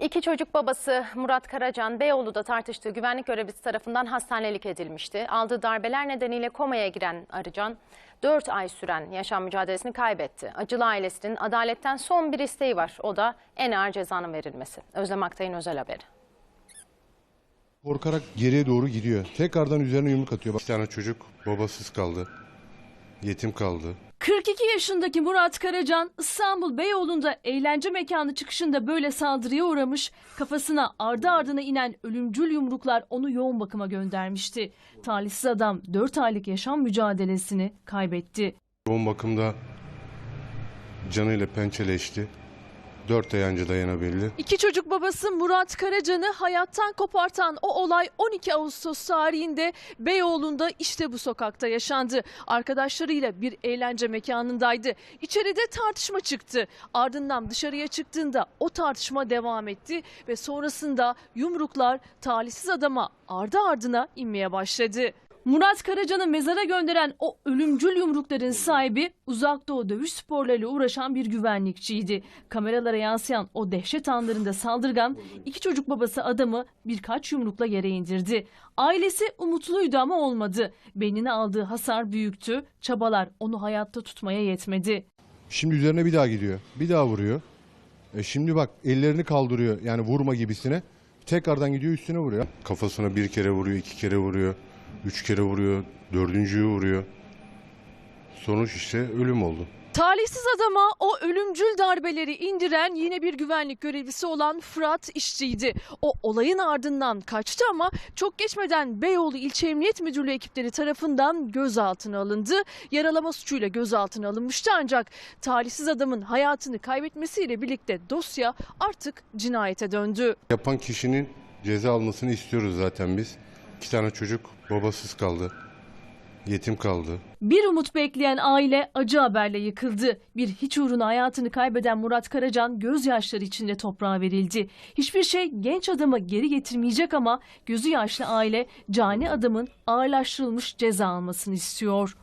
İki çocuk babası Murat Karacan Beyoğlu'da tartıştığı güvenlik görevlisi tarafından hastanelik edilmişti. Aldığı darbeler nedeniyle komaya giren Arıcan 4 ay süren yaşam mücadelesini kaybetti. Acılı ailesinin adaletten son bir isteği var. O da en ağır cezanın verilmesi. Özlem Aktay'ın özel haberi. Korkarak geriye doğru gidiyor. Tekrardan üzerine yumruk atıyor. Bir tane çocuk babasız kaldı. Yetim kaldı. 42 yaşındaki Murat Karacan İstanbul Beyoğlu'nda eğlence mekanı çıkışında böyle saldırıya uğramış, kafasına ardı ardına inen ölümcül yumruklar onu yoğun bakıma göndermişti. Talihsiz adam 4 aylık yaşam mücadelesini kaybetti. Yoğun bakımda canıyla pençeleşti. Dört ay önce dayanabildi. İki çocuk babası Murat Karacan'ı hayattan kopartan o olay 12 Ağustos tarihinde Beyoğlu'nda işte bu sokakta yaşandı. Arkadaşlarıyla bir eğlence mekanındaydı. İçeride tartışma çıktı. Ardından dışarıya çıktığında o tartışma devam etti ve sonrasında yumruklar talihsiz adama ardı ardına inmeye başladı. Murat Karacan'ı mezara gönderen o ölümcül yumrukların sahibi uzak doğu dövüş sporlarıyla uğraşan bir güvenlikçiydi. Kameralara yansıyan o dehşet anlarında saldırgan iki çocuk babası adamı birkaç yumrukla yere indirdi. Ailesi umutluydu ama olmadı. Beynine aldığı hasar büyüktü. Çabalar onu hayatta tutmaya yetmedi. Şimdi üzerine bir daha gidiyor. Bir daha vuruyor. E şimdi bak ellerini kaldırıyor yani vurma gibisine. Tekrardan gidiyor üstüne vuruyor. Kafasına bir kere vuruyor, iki kere vuruyor, üç kere vuruyor, dördüncüyü vuruyor. Sonuç işte ölüm oldu. Talihsiz adama o ölümcül darbeleri indiren yine bir güvenlik görevlisi olan Fırat İşçi'ydi. O olayın ardından kaçtı ama çok geçmeden Beyoğlu İlçe Emniyet Müdürlüğü ekipleri tarafından gözaltına alındı. Yaralama suçuyla gözaltına alınmıştı ancak talihsiz adamın hayatını kaybetmesiyle birlikte dosya artık cinayete döndü. Yapan kişinin ceza almasını istiyoruz zaten biz. İki tane çocuk babasız kaldı. Yetim kaldı. Bir umut bekleyen aile acı haberle yıkıldı. Bir hiç uğruna hayatını kaybeden Murat Karacan gözyaşları içinde toprağa verildi. Hiçbir şey genç adamı geri getirmeyecek ama gözü yaşlı aile cani adamın ağırlaştırılmış ceza almasını istiyor.